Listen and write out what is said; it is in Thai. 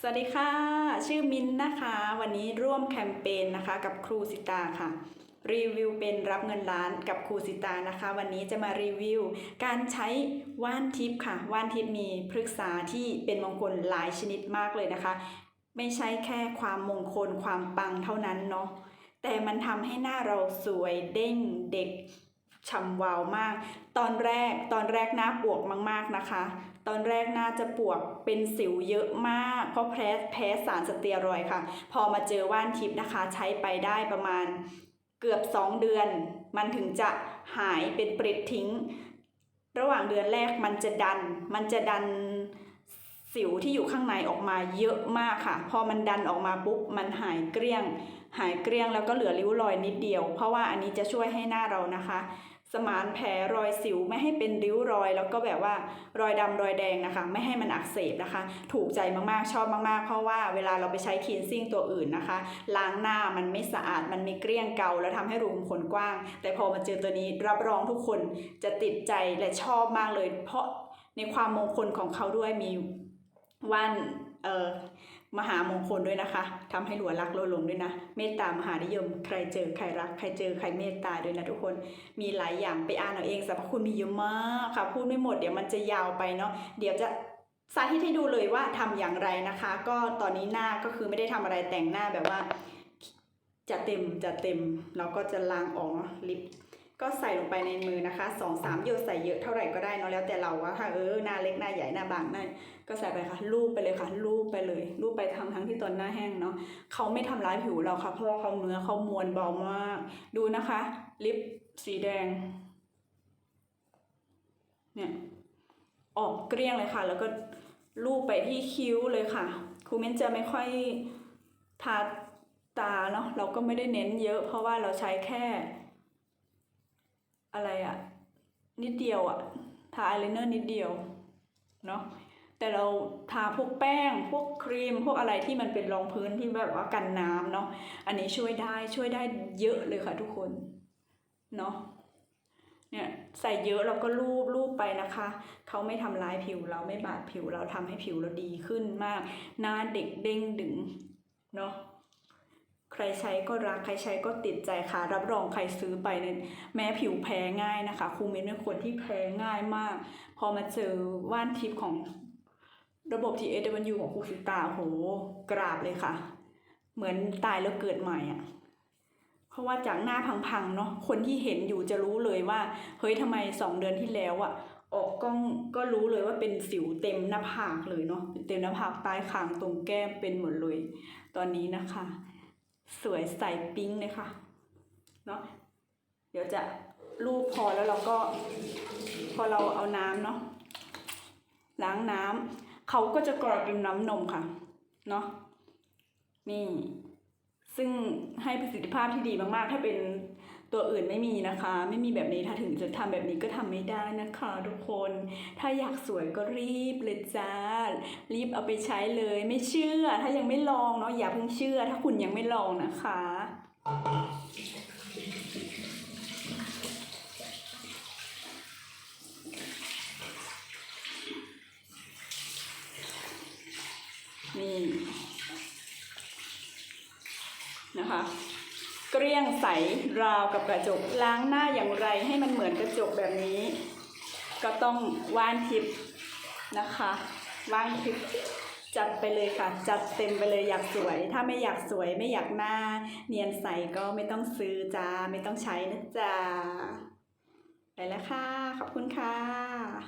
สวัสดีค่ะ ชื่อมินนะคะ วันนี้ร่วมแคมเปญนะคะ กับครูสิตาค่ะ รีวิวเป็นรับเงินล้านกับครูสิตานะคะ วันนี้จะมารีวิว การใช้ว่านทิพย์ค่ะ ว่านทิพย์มีพฤกษาที่เป็นมงคลหลายชนิดมากเลยนะคะ ไม่ใช่แค่ความมงคลความปังเท่านั้นเนาะแต่มันทำให้หน้าเราสวยเด้งเด็ก ฉ่ำวาวมาก ตอนแรกตอนแรกหน้าปวกมาก ๆนะคะ ตอนแรกหน่าจะปวกเป็นสิวเยอะมาก เพราะแพ้แพ้สารสเตียรอยค่ะ พอมาเจอว่านทิพย์นะคะ ใช้ไปได้ประมาณเกือบ 2 เดือน มันถึงจะหายเป็นปริดทิ้ง ระหว่างเดือนแรกมันจะดัน มันจะดัน สิวที่อยู่ข้างในออกมาเยอะมากค่ะ พอมันดันออกมาปุ๊บมันหายเกลี้ยง หายเกลี้ยงแล้วก็เหลือริ้วรอยนิดเดียว เพราะว่าอันนี้จะช่วยให้หน้าเรานะคะ สมานแผลรอยสิวไม่ให้เป็นริ้วรอย แล้วก็แบบว่ารอยดำรอยแดงนะคะ ไม่ให้มันอักเสบนะคะ ถูกใจมากๆชอบมากๆ เพราะว่าเวลาเราไปใช้คลีนซิ่งตัวอื่นนะคะ ล้างหน้ามันไม่สะอาดมันม่เกลี้ยงเกาแล้วทำให้รูขุมขนกว้าง แต่พอมาเจอตัวนี้รับรองทุกคนจะติดใจและชอบมากเลย เพราะในความมงคลของเขาด้วยมี ว่านเอ่อมหามงคลด้วยนะคะทำให้หลวรักโลหลงด้วยนะ เมตตามหานิยม ใครเจอใครรัก ใครเจอใครเมตตาด้วยนะทุกคน มีหลายอย่างไปอ่านเอาเองสรรพคุณมีเยอะมากค่ะ พูดไม่หมดเดี๋ยวมันจะยาวไปเนาะ เดี๋ยวจะสาธิตให้ดูเลยว่าทำอย่างไรนะคะ ก็ตอนนี้หน้าก็คือไม่ได้ทำอะไรแต่งหน้าแบบว่าจะเต็มจะเต็มเราก็จะล้างออกลิป ก็ใส่ลงไปในมือนะคะสองสามหยดใส่เยอะเท่าไหร่ก็ได้เนาะแล้วแต่เราว่าค่ะเออหน้าเล็กหน้าใหญ่หน้าบางหน้าก็ใส่ไปค่ะลูบไปเลยค่ะลูบไปเลยลูบไปทั้งทั้งที่ตอนหน้าแห้งเนาะเขาไม่ทำร้ายผิวเราค่ะเพราะว่าเขาเนื้อเขามวลเบามาก ดูนะคะ ลิปสีแดง เนี่ยออกเกลี้ยงเลยค่ะ แล้วก็ลูบไปที่คิ้วเลยค่ะครูเม้นจะไม่ค่อยทาตาเนาะเราก็ไม่ได้เน้นเยอะ เพราะว่าเราใช้แค่ อะไรอะนิดเดียวอะทาอายไลเนอร์นิดเดียวเนาะแต่เราทาพวกแป้ง พวกครีม พวกอะไรที่มันเป็นรองพื้นที่แบบว่ากันน้ำเนาะอันนี้ช่วยได้ช่วยได้เยอะเลยค่ะทุกคนเนาะเนี่ยใส่เยอะเราก็ลูบลูบไปนะคะ เขาไม่ทำร้ายผิวเราไม่บาดผิวเราทำให้ผิวเราดีขึ้นมาก หน้าเด็กเด้งดึงเนาะ ใครใช้ก็รักใครใช้ก็ติดใจค่ะ รับรองใครซื้อไปเนี่ยแม้ผิวแพ้ง่ายนะคะคูเมนเป็นคนที่แพ้ง่ายมาก พอมาเจอว่านทิพย์ของระบบ TSW ของคูสิตาโหกราบเลยค่ะ เหมือนตายแล้วเกิดใหม่อะเพราะว่าจากหน้าพังๆเนาะคนที่เห็นอยู่จะรู้เลยว่า เฮ้ยทำไมสองเดือนที่แล้วอะออกกล้องก็รู้เลยว่าเป็นสิวเต็มหน้าผากเลยเนาะเนเต็มหน้าผากใต้คางตรงแก้มเป็นหมดเลย ตอนนี้นะคะ สวยใสปิ๊งเลยค่ะเนาะเดี๋ยวจะลูบพอแล้วเราก็ พอเราเอาน้ำเนาะล้างน้ำเขาก็จะกรอกเป็นน้ำนมค่ะเนาะนี่ซึ่งให้ประสิทธิภาพที่ดีมากๆ ถ้าเป็น ตัวอื่นไม่มีนะคะ ไม่มีแบบนี้ถ้าถึงจะทำแบบนี้ก็ทำไม่ได้นะคะ ทุกคน ถ้าอยากสวยก็รีบเลยจ้า รีบเอาไปใช้เลย ไม่เชื่อ ถ้ายังไม่ลองเนาะอย่าเพิ่งเชื่อ ถ้าคุณยังไม่ลองนะคะนี่นะคะ เกลี้ยงใสราวกับกระจกล้างหน้าอย่างไรให้มันเหมือนกระจกแบบนี้ ก็ต้องว่านทิพย์นะคะว่านทิพย์จัดไปเลยค่ะ จัดเต็มไปเลยอยากสวย ถ้าไม่อยากสวยไม่อยากหน้า เนียนใสก็ไม่ต้องซื้อจ้าไม่ต้องใช้นะจ้าไปแล้วค่ะ ขอบคุณค่ะ